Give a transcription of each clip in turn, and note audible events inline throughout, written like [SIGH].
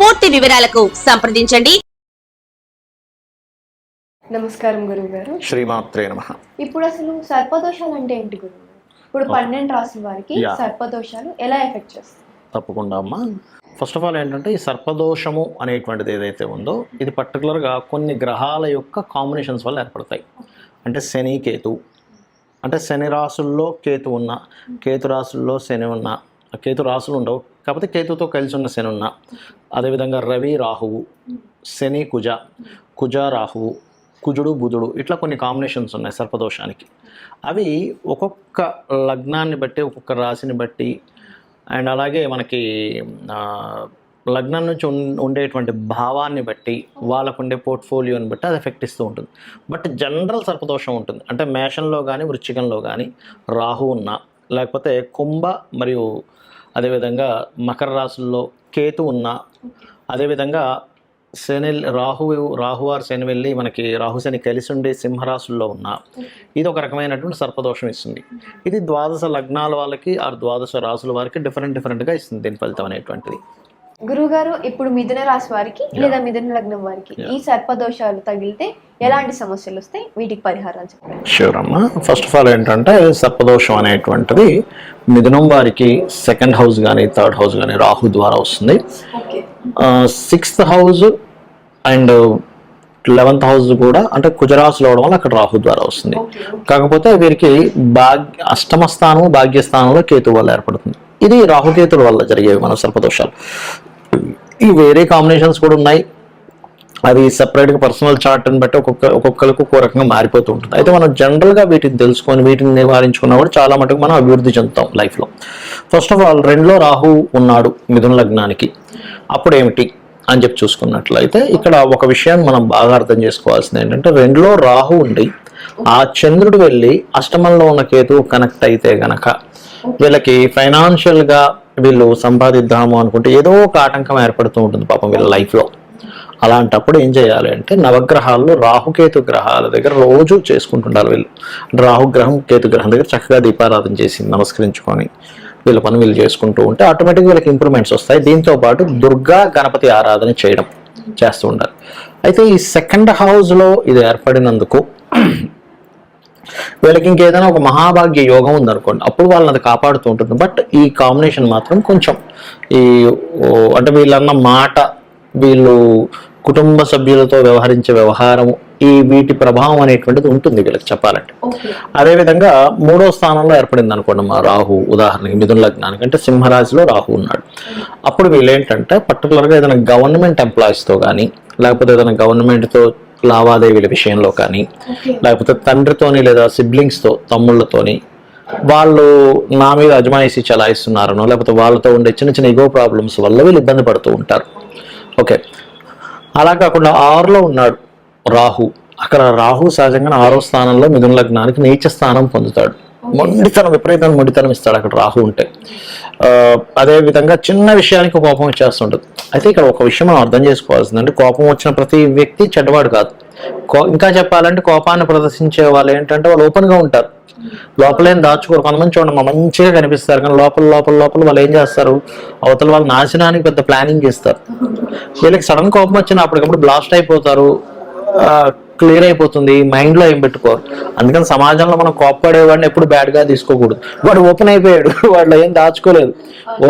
పూర్తి వివరాలకు సంప్రదించండి. నమస్కారం గురువు గారు శ్రీమాత్రే నమ. ఇప్పుడు అసలు సర్పదోషాలు అంటే ఏంటి గురువు? గారు? ఇప్పుడు పన్నెండు రాసుల వారికి. సర్పదోషాలు ఎలా ఎఫెక్ట్ చేస్తాయి? తప్పకుండా అమ్మా. ఫస్ట్ ఆఫ్ ఆల్ ఏంటంటే ఈ సర్పదోషము అనేటువంటిది ఏదైతే ఉందో ఇది పర్టికులర్గా కొన్ని గ్రహాల యొక్క కాంబినేషన్స్ వల్ల ఏర్పడతాయి. అంటే శని కేతు. అంటే శని రాసుల్లో కేతు ఉన్న కేతు రాసుల్లో శని ఉన్న కేతు రాసులు ఉండవు. కాకపోతే కేతుతో కలిసి ఉన్న శని ఉన్న. అదేవిధంగా రవి రాహువు శని కుజ కుజ రాహువు కుజుడు బుధుడు ఇట్లా కొన్ని కాంబినేషన్స్ ఉన్నాయి సర్పదోషానికి. అవి ఒక్కొక్క లగ్నాన్ని బట్టి ఒక్కొక్క రాశిని బట్టి అండ్ అలాగే మనకి లగ్నం నుంచి ఉండేటువంటి భావాన్ని బట్టి వాళ్ళకు ఉండే పోర్ట్ఫోలియోని బట్టి అది ఎఫెక్ట్ ఇస్తూ ఉంటుంది. బట్ జనరల్ సర్పదోషం ఉంటుంది. అంటే మేషంలో కానీ వృశ్చికంలో కానీ రాహు ఉన్న లేకపోతే కుంభ మరియు అదేవిధంగా మకర రాశుల్లో కేతు ఉన్న అదేవిధంగా శని రాహు రాహువారు శని వెళ్ళి మనకి రాహు శని కలిసి ఉండి సింహరాశుల్లో ఉన్న ఇది ఒక రకమైనటువంటి సర్పదోషం ఇస్తుంది. ఇది ద్వాదశ లగ్నాల వాళ్ళకి ఆ ద్వాదశ రాసుల వారికి డిఫరెంట్ డిఫరెంట్గా ఇస్తుంది దీని ఫలితం అనేటువంటిది. గురువు గారు ఇప్పుడు మిథున రాశి వారికి లేదా మిథున లగ్నం వారికి ఈ సర్పదోషాలు తగిలితే ఎలాంటి సమస్యలు వస్తాయి? వీటికి పరిహారాలు చెప్పండి. షూర్ అమ్మ. ఫస్ట్ ఆఫ్ ఆల్ ఏంటంటే సర్పదోషం అనేటువంటిది మిథునం వారికి సెకండ్ హౌస్ కానీ థర్డ్ హౌస్ కానీ రాహు ద్వారా వస్తుంది. Sixth house and eleventh house కూడా అంటే కుజరాసులో అవడం వల్ల అక్కడ రాహు ద్వారా వస్తుంది. కాకపోతే వీరికి భాగ్య అష్టమ స్థానం భాగ్యస్థానంలో కేతు వల్ల ఏర్పడుతుంది. ఇది రాహుకేతుల వల్ల జరిగేవి మన సర్పదోషాలు. ఈ వేరే కాంబినేషన్స్ కూడా ఉన్నాయి. అది సపరేట్గా పర్సనల్ చార్ట్ని బట్టి ఒక్కొక్క ఒక్కొక్కరికి ఒక్కో రకంగా మారిపోతూ ఉంటుంది. అయితే మనం జనరల్గా వీటిని తెలుసుకొని వీటిని నివారించుకున్నా కూడా చాలా మటుకు మనం అభివృద్ధి చెందుతాం లైఫ్లో ఫస్ట్ ఆఫ్ ఆల్ రెండులో రాహు ఉన్నాడు మిథున లగ్నానికి. అప్పుడు ఏమిటి అని చెప్పి చూసుకున్నట్లయితే ఇక్కడ ఒక విషయాన్ని మనం బాగా అర్థం చేసుకోవాల్సింది ఏంటంటే రెండులో రాహు ఉండి ఆ చంద్రుడు వెళ్ళి అష్టమంలో ఉన్న కేతు కనెక్ట్ అయితే గనక వీళ్ళకి ఫైనాన్షియల్గా వీళ్ళు సంపాదిద్దాము అనుకుంటే ఏదో ఒక ఆటంకం ఏర్పడుతూ ఉంటుంది పాపం వీళ్ళ లైఫ్లో అలాంటప్పుడు ఏం చేయాలి అంటే నవగ్రహాల్లో రాహుకేతు గ్రహాల దగ్గర రోజు చేసుకుంటుండాలి వీళ్ళు. రాహుగ్రహం కేతు గ్రహం దగ్గర చక్కగా దీపారాధన చేసి నమస్కరించుకొని వీళ్ళ పని వీళ్ళు చేసుకుంటూ ఉంటే ఆటోమేటిక్గా వీళ్ళకి ఇంప్రూవ్మెంట్స్ వస్తాయి. దీంతో పాటు దుర్గా గణపతి ఆరాధన చేయడం చేస్తూ ఉండాలి. అయితే ఈ సెకండ్ హౌస్లో ఇది ఏర్పడినందుకు వీళ్ళకి ఇంకేదైనా ఒక మహాభాగ్య యోగం ఉందనుకోండి అప్పుడు వాళ్ళని అది కాపాడుతూ ఉంటుంది. బట్ ఈ కాంబినేషన్ మాత్రం కొంచెం ఈ అంటే వీళ్ళన్న మాట వీళ్ళు కుటుంబ సభ్యులతో వ్యవహరించే వ్యవహారం ఈ వీటి ప్రభావం అనేటువంటిది ఉంటుంది వీళ్ళకి చెప్పాలంటే. అదేవిధంగా మూడో స్థానంలో ఏర్పడింది అనుకోండి మా రాహు ఉదాహరణకి మిథున లగ్నానికి అంటే సింహరాశిలో రాహు ఉన్నాడు. అప్పుడు వీళ్ళు ఏంటంటే పర్టికులర్గా ఏదైనా గవర్నమెంట్ ఎంప్లాయీస్తో కానీ లేకపోతే ఏదైనా గవర్నమెంట్తో లావాదేవీల విషయంలో కానీ లేకపోతే తండ్రితోని లేదా సిబ్లింగ్స్తో తమ్ముళ్ళతోని వాళ్ళు నా మీద అజమాయిషీ చలాయిస్తున్నారనో లేకపోతే వాళ్ళతో ఉండే చిన్న చిన్న ఇగో ప్రాబ్లమ్స్ వల్ల వీళ్ళు ఇబ్బంది పడుతూ ఉంటారు. ఓకే. అలా కాకుండా ఆరులో ఉన్నాడు రాహు. అక్కడ రాహు సహజంగా ఆరో స్థానంలో మిథున లగ్నానికి నీచ స్థానం పొందుతాడు. మొండితనం విపరీతమైన మొండితనం ఇస్తాడు అక్కడ రాహు ఉంటే. అదేవిధంగా అదే విధంగా చిన్న విషయానికి కోపం వచ్చేస్తుంటుంది. అయితే ఇక్కడ ఒక విషయం మనం అర్థం చేసుకోవాల్సింది అంటే కోపం వచ్చిన ప్రతి వ్యక్తి చెడ్డవాడు కాదు. కో ఇంకా చెప్పాలంటే కోపాన్ని ప్రదర్శించే వాళ్ళు ఏంటంటే వాళ్ళు ఓపెన్గా ఉంటారు. లోపలేం దాచుకోరు. కొంతమంది చూడండి మా మంచిగా కనిపిస్తారు కానీ లోపల లోపల లోపల వాళ్ళు ఏం చేస్తారు? అవతల వాళ్ళు నాశనానికి పెద్ద ప్లానింగ్ చేస్తారు. వీళ్ళకి సడన్ కోపం వచ్చిన అప్పటికప్పుడు బ్లాస్ట్ అయిపోతారు. క్లియర్ అయిపోతుంది మైండ్లో ఏం పెట్టుకోరు అందుకని సమాజంలో మనం కోప్పడేవాడిని ఎప్పుడు బ్యాడ్గా తీసుకోకూడదు. వాడు ఓపెన్ అయిపోయాడు [LAUGHS] వాళ్ళు ఏం దాచుకోలేదు.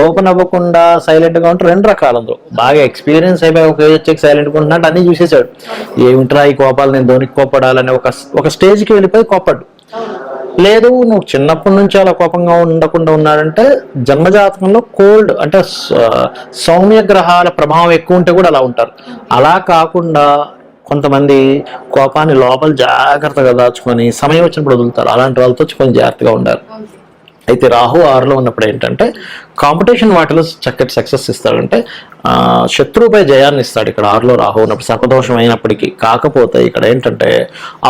ఓపెన్ అవ్వకుండా సైలెంట్గా ఉంటే రెండు రకాలు అందులో బాగా ఎక్స్పీరియన్స్ అయిపోయి ఒక ఏజ్ వచ్చాక సైలెంట్గా ఉంటున్నట్టు అన్ని చూసేసాడు. ఏమిట్రా ఈ కోపాలు నేను ధోనికి కోప్పడాలని ఒక ఒక స్టేజ్కి వెళ్ళిపోయి కోప్పడు. లేదు నువ్వు చిన్నప్పటి నుంచి అలా కోపంగా ఉండకుండా ఉన్నాడంటే జన్మజాతకంలో కోల్డ్ అంటే సౌమ్య గ్రహాల ప్రభావం ఎక్కువ ఉంటే కూడా అలా ఉంటారు. అలా కాకుండా కొంతమంది కోపాన్ని లోపల జాగ్రత్తగా దాచుకొని సమయం వచ్చినప్పుడు వదులుతారు. అలాంటి వాళ్ళతో కొంచెం జాగ్రత్తగా ఉండాలి. అయితే రాహు ఆరులో ఉన్నప్పుడు ఏంటంటే కాంపిటీషన్ వాటిలో చక్కటి సక్సెస్ ఇస్తాడంటే శత్రువుపై జయాన్ని ఇస్తాడు ఇక్కడ ఆరులో రాహు ఉన్నప్పుడు. సర్పదోషం అయినప్పటికీ కాకపోతే ఇక్కడ ఏంటంటే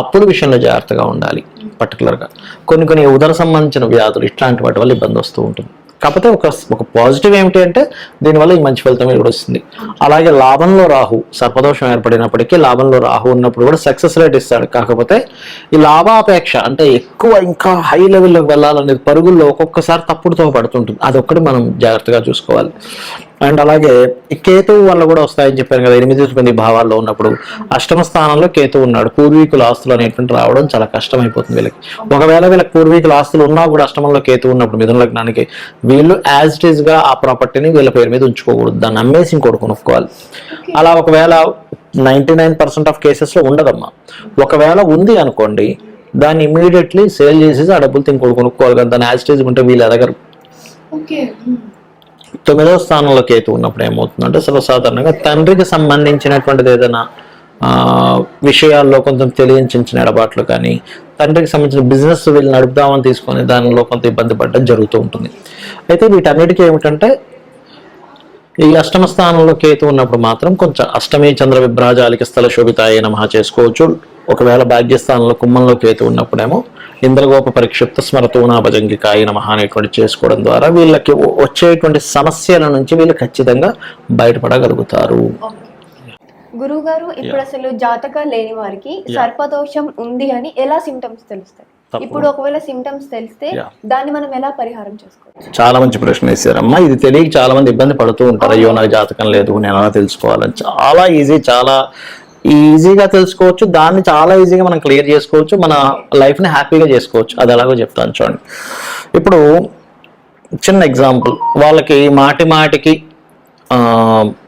అప్పుల విషయంలో జాగ్రత్తగా ఉండాలి పర్టికులర్గా కొన్ని కొన్ని ఉదర సంబంధించిన వ్యాధులు ఇట్లాంటి వాటి వల్ల ఇబ్బంది వస్తూ ఉంటుంది. కాకపోతే ఒక ఒక పాజిటివ్ ఏమిటి అంటే దీనివల్ల ఈ మంచి ఫలితం కూడా వస్తుంది. అలాగే లాభంలో రాహు సర్పదోషం ఏర్పడినప్పటికీ లాభంలో రాహు ఉన్నప్పుడు కూడా సక్సెస్ రేట్ ఇస్తాడు. కాకపోతే ఈ లాభాపేక్ష అంటే ఎక్కువ ఇంకా హై లెవెల్లోకి వెళ్ళాలనేది పరుగుల్లో ఒక్కొక్కసారి తప్పుడుతో పడుతుంటుంది. అదొక్కటి మనం జాగ్రత్తగా చూసుకోవాలి. అండ్ అలాగే కేతువు వల్ల కూడా వస్తాయని చెప్పాను కదా ఎనిమిది తొమ్మిది భావాల్లో ఉన్నప్పుడు. అష్టమ స్థానంలో కేతువు ఉన్నాడు. పూర్వీకుల ఆస్తులు అనేటువంటి రావడం చాలా కష్టమైపోతుంది వీళ్ళకి. ఒకవేళ వీళ్ళకి పూర్వీకుల ఆస్తులు ఉన్నా కూడా అష్టమంలో కేతువు ఉన్నప్పుడు మిథున లగ్నానికి వీళ్ళు యాజ్ ఇట్ ఈస్గా ఆ ప్రాపర్టీని వీళ్ళ పేరు మీద ఉంచుకోకూడదు. దాన్ని అమ్మేసి ఇంకోటి కొనుక్కోవాలి. అలా ఒకవేళ నైంటీ నైన్ పర్సెంట్ ఆఫ్ కేసెస్లో ఉండదమ్మా. ఒకవేళ ఉంది అనుకోండి దాన్ని ఇమీడియట్లీ సేల్ చేసేసి ఆ డబ్బులతో ఇంకోటి కొనుక్కోవాలి కదా దాన్ని యాజ్ ఇట్ ఈస్ ఉంటే వీళ్ళు ఎదగరు. ఓకే తొమ్మిదవ స్థానంలో కేతు ఉన్నప్పుడు ఏమవుతుందంటే సర్వసాధారణంగా తండ్రికి సంబంధించినటువంటిది ఏదైనా విషయాల్లో కొంచెం తెలియచించిన ఎడబాట్లు కానీ తండ్రికి సంబంధించిన బిజినెస్ వీళ్ళు నడుపుదామని తీసుకొని దానిలో కొంత ఇబ్బంది పడడం జరుగుతూ ఉంటుంది. అయితే వీటన్నిటికీ ఏమిటంటే ఈ అష్టమ స్థానంలో కేతు ఉన్నప్పుడు మాత్రం కొంచెం అష్టమి చంద్ర విభ్రాజాలిక స్థల శోభితాయన మహా చేసుకోవచ్చు. ఒకవేళ భాగ్యస్థానంలో కుంభంలో కేతు ఉన్నప్పుడేమో ఇంద్రగోప పరిక్షిప్త స్మరతూనా భజంగికాయ నమః అనేటువంటి చేసుకోవడం ద్వారా వీళ్ళకి వచ్చేటువంటి సమస్యల నుంచి వీళ్ళు ఖచ్చితంగా బయటపడగలుగుతారు. గురువు గారు ఇప్పుడు అసలు జాతకాలు లేని వారికి సర్పదోషం ఉంది అని ఎలా సిమ్టమ్స్ తెలుస్తాయి. ఇప్పుడు ఒకవేళ సిమ్టమ్స్ తెలిస్తే. దాన్ని మనం ఎలా పరిహారం చేసుకోవచ్చు చాలా మంచి ప్రశ్న వేశారమ్మా ఇది తెలియక చాలా మంది ఇబ్బంది పడుతూ ఉంటారు. అయ్యో నాకు జాతకం లేదు నేను ఎలా తెలుసుకోవాలని. చాలా ఈజీ చాలా ఈజీగా తెలుసుకోవచ్చు దాన్ని చాలా ఈజీగా మనం క్లియర్ చేసుకోవచ్చు మన లైఫ్ని హ్యాపీగా చేసుకోవచ్చు. అది ఎలాగో చెప్తాను చూడండి. ఇప్పుడు చిన్న ఎగ్జాంపుల్ వాళ్ళకి మాటి మాటికి ఆ,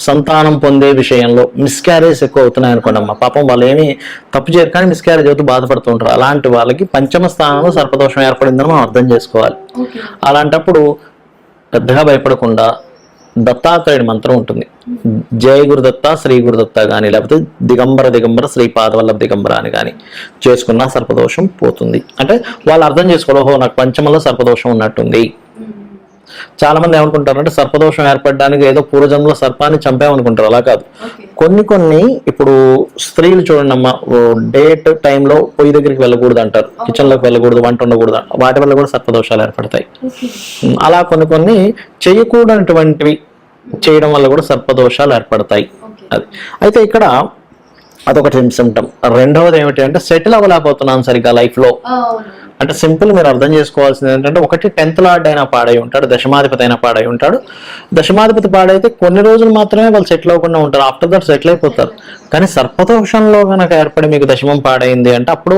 సంతానం పొందే విషయంలో మిస్క్యారేజ్ ఎక్కువ అవుతున్నాయి అనుకోండి అమ్మ. పాపం వాళ్ళు ఏమి తప్పు చేయరు కానీ మిస్క్యారేజ్ అవుతూ బాధపడుతూ ఉంటారు అలాంటి వాళ్ళకి పంచమ స్థానంలో సర్పదోషం ఏర్పడిందని మనం అర్థం చేసుకోవాలి. అలాంటప్పుడు పెద్దగా భయపడకుండా దత్తాత్రేయుడి మంత్రం ఉంటుంది. జయ గురుదత్త శ్రీ గురుదత్త కానీ లేకపోతే దిగంబర దిగంబర శ్రీ పాదవల్లభ దిగంబర అని కానీ చేసుకున్న సర్పదోషం పోతుంది. అంటే వాళ్ళు అర్థం చేసుకోవడం నాకు పంచమంలో సర్పదోషం ఉన్నట్టుంది. చాలా మంది ఏమనుకుంటారంటే సర్పదోషం ఏర్పడడానికి ఏదో పూర్వజన్మలో సర్పాన్ని చంపామనుకుంటారు. అలా కాదు. కొన్ని కొన్ని ఇప్పుడు స్త్రీలు చూడండి అమ్మ డేట్ టైంలో పొయ్యి దగ్గరికి వెళ్ళకూడదు అంటారు కిచెన్లోకి వెళ్ళకూడదు వంట ఉండకూడదు. వాటి వల్ల కూడా సర్పదోషాలు ఏర్పడతాయి. అలా కొన్ని కొన్ని చేయకూడనటువంటివి చేయడం వల్ల కూడా సర్పదోషాలు ఏర్పడతాయి. అది. అయితే ఇక్కడ అదొకటి సిమ్టమ్ రెండవది ఏమిటి అంటే సెటిల్ అవ్వలేకపోతున్నాను సరిగ్గా లైఫ్లో. అంటే సింపుల్ మీరు అర్థం చేసుకోవాల్సింది ఏంటంటే ఒకటి టెన్త్ లార్డ్ అయినా పాడై ఉంటాడు దశమాధిపతి అయినా పాడై ఉంటాడు. దశమాధిపతి పాడైతే కొన్ని రోజులు మాత్రమే వాళ్ళు సెటిల్ అవ్వకుండా ఉంటారు. ఆఫ్టర్ దట్ సెటిల్ అయిపోతారు. కానీ సర్పదోషంలో కనుక ఏర్పడి మీకు దశమం పాడైంది అంటే అప్పుడు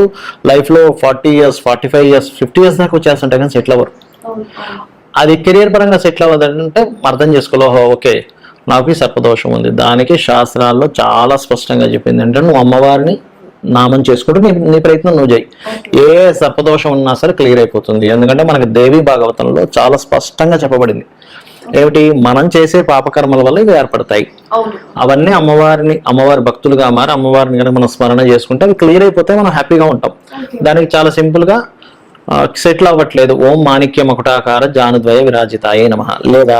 లైఫ్లో forty years forty five years fifty years దాకా వచ్చేస్తుంటాయి కానీ సెటిల్ అవ్వరు. అది కెరియర్ పరంగా సెటిల్ అవ్వదంటే అర్థం చేసుకోలేహో ఓకే నాకు సర్పదోషం ఉంది. దానికి శాస్త్రాల్లో చాలా స్పష్టంగా చెప్పింది అంటే నువ్వు అమ్మవారిని నామం చేసుకుంటూ నీ నీ ప్రయత్నం నువ్వు చేయి. ఏ సర్పదోషం ఉన్నా సరే క్లియర్ అయిపోతుంది. ఎందుకంటే మనకి దేవి భాగవతంలో చాలా స్పష్టంగా చెప్పబడింది. ఏమిటి? మనం చేసే పాపకర్మల వల్ల ఇవి ఏర్పడతాయి. అవును. అవన్నీ అమ్మవారిని అమ్మవారి భక్తులుగా మారి అమ్మవారిని కనుక మనం స్మరణ చేసుకుంటే అవి క్లియర్ అయిపోతే మనం హ్యాపీగా ఉంటాం. దానికి చాలా సింపుల్గా సెటిల్ అవ్వట్లేదు. ఓం మాణిక్య మకుటాకార జానుద్వయ విరాజితాయే నమ లేదా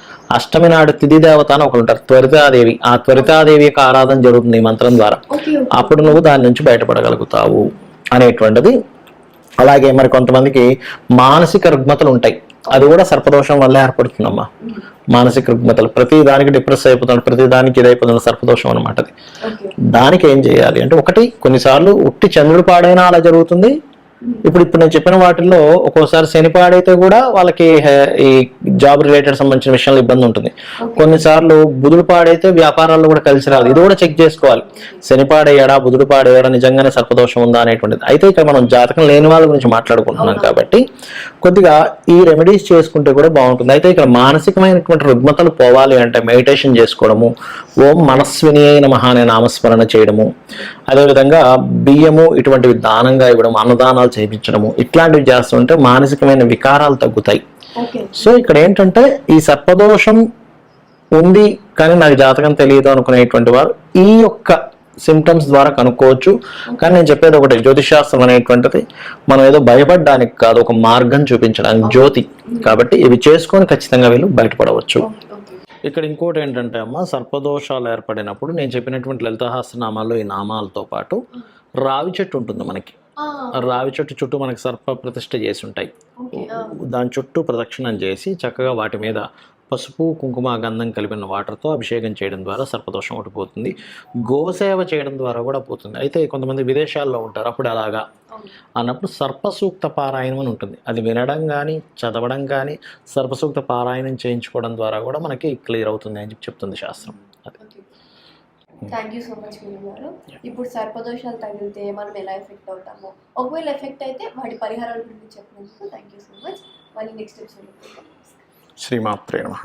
అష్టమి నాడు తిథి దేవత అని ఒకరు ఉంటారు త్వరితాదేవి. ఆ త్వరితాదేవి యొక్క ఆరాధన జరుగుతుంది ఈ మంత్రం ద్వారా. అప్పుడు నువ్వు దాని నుంచి బయటపడగలుగుతావు అనేటువంటిది. అలాగే మరి కొంతమందికి మానసిక రుగ్మతలు ఉంటాయి. అది కూడా సర్పదోషం వల్లే ఏర్పడుతుందమ్మా. మానసిక రుగ్మతలు. ప్రతి దానికి డిప్రెస్ అయిపోతున్నాడు ప్రతి దానికి ఇదైపోతుంది సర్పదోషం అనమాట అది దానికి ఏం చేయాలి అంటే ఒకటి కొన్నిసార్లు ఉట్టి చంద్రుడు పాడైనా అలా జరుగుతుంది. ఇప్పుడు ఇప్పుడు నేను చెప్పిన వాటిల్లో ఒక్కోసారి శని పాడైతే కూడా వాళ్ళకి ఈ జాబ్ రిలేటెడ్ సంబంధించిన విషయంలో ఇబ్బంది ఉంటుంది. కొన్నిసార్లు బుధుడు పాడైతే వ్యాపారాల్లో కూడా కలిసి రాదు. ఇది కూడా చెక్ చేసుకోవాలి. శని పాడయ్యాడా బుధుడు పాడయ్యాడా నిజంగానే సర్పదోషం ఉందా అనేటువంటిది అయితే ఇక్కడ మనం జాతకం లేని వాళ్ళ గురించి మాట్లాడుకుంటున్నాం కాబట్టి కొద్దిగా ఈ రెమెడీస్ చేసుకుంటే కూడా బాగుంటుంది. అయితే ఇక్కడ మానసికమైనటువంటి రుగ్మతలు పోవాలి అంటే మెడిటేషన్ చేసుకోవడము ఓం మనస్విని అయిన మహానే నామస్మరణ చేయడము అదేవిధంగా బియ్యము ఇటువంటివి దానంగా ఇవ్వడం అన్నదానాలు చేయించడము ఇట్లాంటివి చేస్తుంటే మానసికమైన వికారాలు తగ్గుతాయి. సో ఇక్కడ ఏంటంటే ఈ సర్పదోషం ఉంది కానీ నాకు జాతకం తెలియదు అనుకునేటువంటి వారు ఈ యొక్క సిమ్టమ్స్ ద్వారా కనుక్కోవచ్చు. కానీ నేను చెప్పేది ఒకటి జ్యోతిశాస్త్రం అనేటువంటిది మనం ఏదో భయపడడానికి కాదు ఒక మార్గం చూపించడానికి జ్యోతి. కాబట్టి ఇవి చేసుకొని ఖచ్చితంగా వీళ్ళు బయటపడవచ్చు. ఇక్కడ ఇంకోటి ఏంటంటే అమ్మ సర్పదోషాలు ఏర్పడినప్పుడు నేను చెప్పినటువంటి లలితహాస్యనామాల్లో ఈ నామాలతో పాటు రావి చెట్టు ఉంటుంది మనకి. రావి చెట్టు చుట్టూ మనకి సర్ప ప్రతిష్ఠ చేసి ఉంటాయి. దాని చుట్టూ ప్రదక్షిణం చేసి చక్కగా వాటి మీద పసుపు కుంకుమ గంధం కలిపిన వాటర్తో అభిషేకం చేయడం ద్వారా సర్పదోషం ఒకటి పోతుంది. గోసేవ చేయడం ద్వారా కూడా పోతుంది. అయితే కొంతమంది విదేశాల్లో ఉంటారు అప్పుడు అలాగా. అన్నప్పుడు సర్పసూక్త పారాయణం అని ఉంటుంది. అది వినడం కానీ చదవడం కానీ సర్పసూక్త పారాయణం చేయించుకోవడం ద్వారా కూడా మనకి క్లియర్ అవుతుంది అని చెప్పి చెప్తుంది శాస్త్రం. Thank you so much Vinay garu. ఇప్పుడు సర్పదోషాలు తగిలితే మనం ఎలా ఎఫెక్ట్ అవుతామో? ఒకవేళ ఎఫెక్ట్ అయితే వాటి పరిహారాల గురించి చెప్పినందుకు థ్యాంక్ యూ సో మచ్ మళ్ళీ నెక్స్ట్ ఎపిసోడ్ శ్రీమాత్రే నమః.